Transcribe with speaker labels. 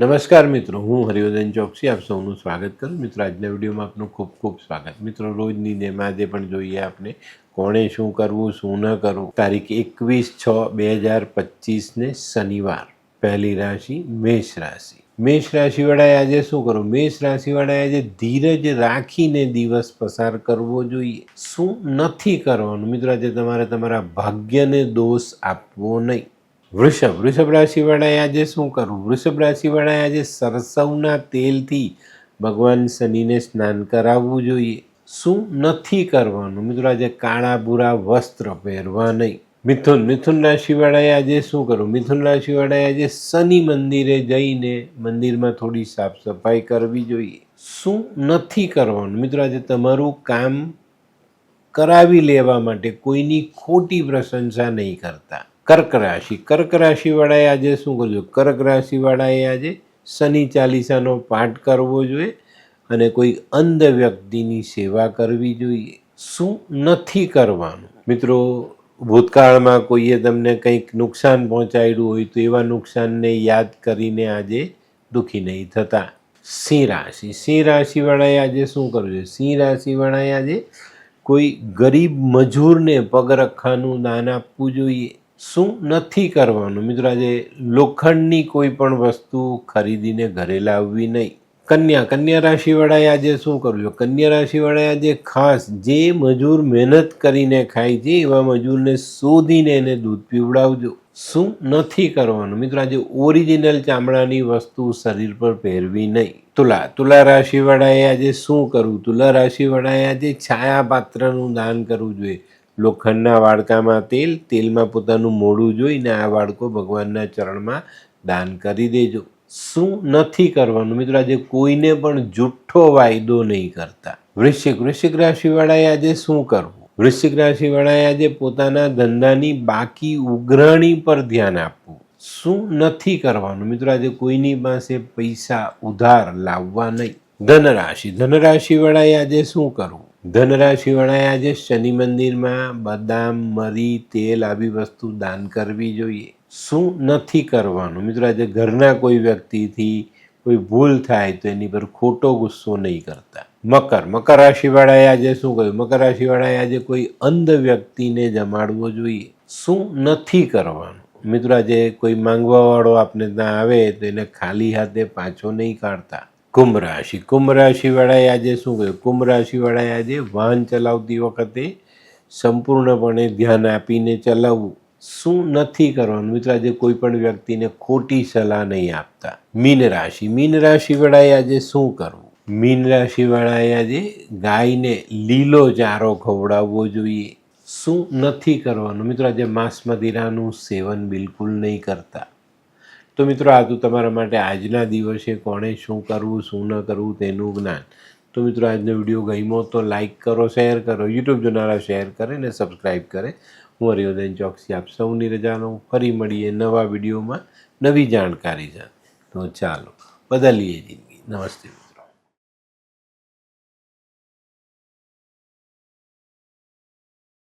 Speaker 1: નમસ્કાર મિત્રો, હું હરિવર્ધન ચોકસી, આપ સૌનું સ્વાગત કરું. મિત્રો, આજના વિડીયોમાં આપનું ખૂબ ખૂબ સ્વાગત. મિત્રો, રોજની જેમ આજે પણ જોઈએ આપણે કોણે શું કરવું, શું ન કરવું. તારીખ એકવીસ છ બે હજાર પચીસને શનિવાર, પહેલી રાશિ, મેષ રાશિ. મેષ રાશિવાળાએ આજે શું કરવું? મેષ રાશિવાળાએ આજે ધીરજ રાખીને દિવસ પસાર કરવો જોઈએ. શું નથી કરવાનું? મિત્રો, આજે તમારે તમારા ભાગ્યને દોષ આપવો નહીં. વૃષભ વૃષભ રાશિવાળાએ આજે શું કરવું? વૃષભ રાશિવાળાએ આજે સરસવના તેલથી ભગવાન શનિને સ્નાન કરાવવું જોઈએ. શું નથી કરવાનું? મિત્રો, આજે કાળા ભૂરા વસ્ત્ર પહેરવા નહીં. મિથુન મિથુન રાશિવાળાએ આજે શું કરવું? મિથુન રાશિવાળાએ આજે શનિ મંદિરે જઈને મંદિરમાં થોડી સાફ સફાઈ કરવી જોઈએ. શું નથી કરવાનું? મિત્રો, આજે તમારું કામ કરાવી લેવા માટે કોઈની ખોટી પ્રશંસા નહીં કરતા. કર્ક રાશિ. કર્ક રાશિવાળાએ આજે શું કરવું જોઈએ? કર્ક રાશિવાળાએ આજે શનિ ચાલીસાનો પાઠ કરવો જોઈએ અને કોઈ અંધ વ્યક્તિની સેવા કરવી જોઈએ. શું નથી કરવાનું? મિત્રો, ભૂતકાળમાં કોઈએ તમને કંઈક નુકસાન પહોંચાડ્યું હોય તો એવા નુકસાનને યાદ કરીને આજે દુઃખી નહીં થતા. સિંહ રાશિ. સિંહ રાશિવાળાએ આજે શું કરવું જોઈએ? સિંહ રાશિવાળાએ આજે કોઈ ગરીબ મજૂરને પગરખાનું દાન આપવું જોઈએ. શું નથી કરવાનું? મિત્રો, આજે લોખંડની કોઈ પણ વસ્તુ ખરીદીને ઘરે લાવવી નહીં. કન્યા કન્યા રાશિવાળાએ આજે શું કરવું જોઈએ કન્યા રાશિવાળાએ આજે ખાસ જે મજૂર મહેનત કરીને ખાય છે, એવા મજૂરને શોધીને એને દૂધ પીવડાવજો. શું નથી કરવાનું? મિત્રો, આજે ઓરિજિનલ ચામડાની વસ્તુ શરીર પર પહેરવી નહીં. તુલા તુલા રાશિવાળાએ આજે શું કરવું તુલા રાશિવાળાએ આજે છાયા પાત્રનું દાન કરવું જોઈએ. લોખંડના વાડકામાં તેલ, તેલમાં પોતાનું મોડું જોઈને આ વાડકો ભગવાનના ચરણમાં દાન કરી દેજો. શું નથી કરવાનું? મિત્રો, આજે કોઈને પણ જુઠ્ઠો વાયદો નહીં કરતા. વૃશ્ચિક વૃશ્ચિક રાશિવાળાએ આજે શું કરવું? વૃશ્ચિક રાશિવાળાએ આજે પોતાના ધંધાની બાકી ઉઘરાણી પર ધ્યાન આપવું. શું નથી કરવાનું? મિત્રો, આજે કોઈની પાસે પૈસા ઉધાર લાવવા નહીં. ધનરાશિ, ધનરાશિવાળાએ આજે શું કરવું? ધનરાશિવાળાએ આજે શનિ મંદિરમાં બદામ, મરી, તેલ આવી વસ્તુ દાન કરવી જોઈએ. શું નથી કરવાનું? મિત્રો, આજે ઘરના કોઈ વ્યક્તિથી કોઈ ભૂલ થાય તો એની પર ખોટો ગુસ્સો નહીં કરતા. મકર. મકર રાશિવાળાએ આજે શું કહ્યું? મકર રાશિવાળાએ આજે કોઈ અંધ વ્યક્તિને જમાડવો જોઈએ. શું નથી કરવાનું? મિત્રો, આજે કોઈ માંગવાવાળો આપને ત્યાં આવે તો એને ખાલી હાથે પાછો નહીં કાઢતા. કુંભ રાશિ કુંભ રાશિવાળાએ આજે શું કહ્યું કુંભ રાશિવાળાએ આજે વાહન ચલાવતી વખતે સંપૂર્ણપણે ધ્યાન આપીને ચલાવવું. શું નથી કરવાનું? મિત્રો, આજે કોઈ પણ વ્યક્તિને ખોટી સલાહ નહીં આપતા. મીન રાશિ. મીન રાશિવાળાએ આજે શું કરવું? મીન રાશિવાળાએ આજે ગાયને લીલો ચારો ખવડાવવો જોઈએ. શું નથી કરવાનું? મિત્રો, આજે માસમદીરાનું સેવન બિલકુલ નહીં કરતા. તો મિત્રો, આ તો તમારા માટે આજના દિવસે કોણે શું કરવું, શું ન કરવું તેનું જ્ઞાન. તો મિત્રો, આજનો વીડિયો ગમ્યો તો લાઇક કરો, શેર કરો, યુટ્યુબ જોનારા શેર કરે ને સબસ્ક્રાઈબ કરે. હું હરિવર્ધન ચોકસી આપ સૌની રજાનો ફરી મળીએ નવા વિડીયોમાં નવી જાણકારી સાથે. તો ચાલો, બદલીએ જિંદગી. નમસ્તે.